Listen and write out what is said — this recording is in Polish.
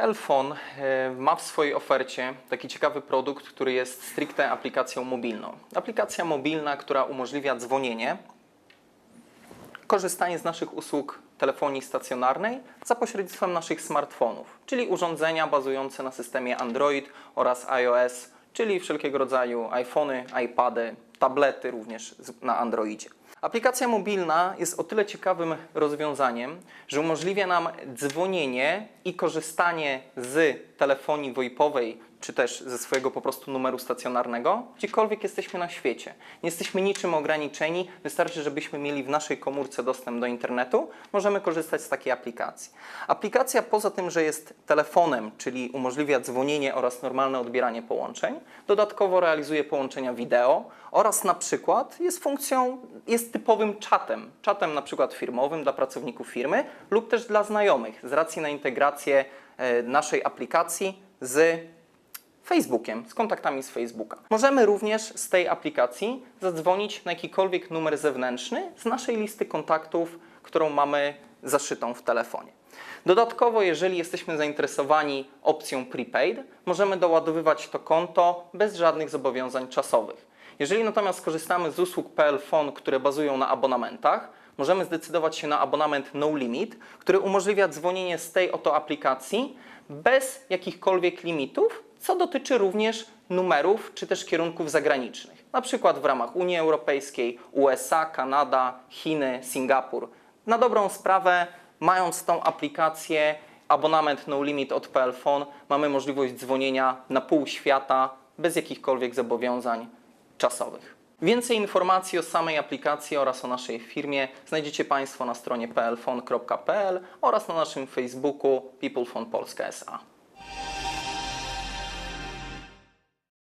Pelfon e, ma w swojej ofercie taki ciekawy produkt, który jest stricte aplikacją mobilną. Aplikacja mobilna, która umożliwia dzwonienie, korzystanie z naszych usług telefonii stacjonarnej za pośrednictwem naszych smartfonów, czyli urządzenia bazujące na systemie Android oraz iOS, czyli wszelkiego rodzaju iPhony, iPady, tablety również na Androidzie. Aplikacja mobilna jest o tyle ciekawym rozwiązaniem, że umożliwia nam dzwonienie i korzystanie z telefonii VoIPowej, czy też ze swojego po prostu numeru stacjonarnego, gdziekolwiek jesteśmy na świecie. Nie jesteśmy niczym ograniczeni, wystarczy, żebyśmy mieli w naszej komórce dostęp do internetu, możemy korzystać z takiej aplikacji. Aplikacja poza tym, że jest telefonem, czyli umożliwia dzwonienie oraz normalne odbieranie połączeń, dodatkowo realizuje połączenia wideo oraz na przykład jest funkcją, jest typowym czatem, czatem na przykład firmowym dla pracowników firmy lub też dla znajomych z racji na integrację e, naszej aplikacji z Facebookiem, z kontaktami z Facebooka. Możemy również z tej aplikacji zadzwonić na jakikolwiek numer zewnętrzny z naszej listy kontaktów, którą mamy zaszytą w telefonie. Dodatkowo, jeżeli jesteśmy zainteresowani opcją prepaid, możemy doładowywać to konto bez żadnych zobowiązań czasowych. Jeżeli natomiast korzystamy z usług PL Phone, które bazują na abonamentach, możemy zdecydować się na abonament No Limit, który umożliwia dzwonienie z tej oto aplikacji bez jakichkolwiek limitów, co dotyczy również numerów czy też kierunków zagranicznych. Na przykład w ramach Unii Europejskiej, USA, Kanada, Chiny, Singapur. Na dobrą sprawę, mając tą aplikację, abonament No Limit od PL Phone, mamy możliwość dzwonienia na pół świata bez jakichkolwiek zobowiązań czasowych. Więcej informacji o samej aplikacji oraz o naszej firmie znajdziecie Państwo na stronie plphone.pl oraz na naszym Facebooku PeoplePhone Polska SA.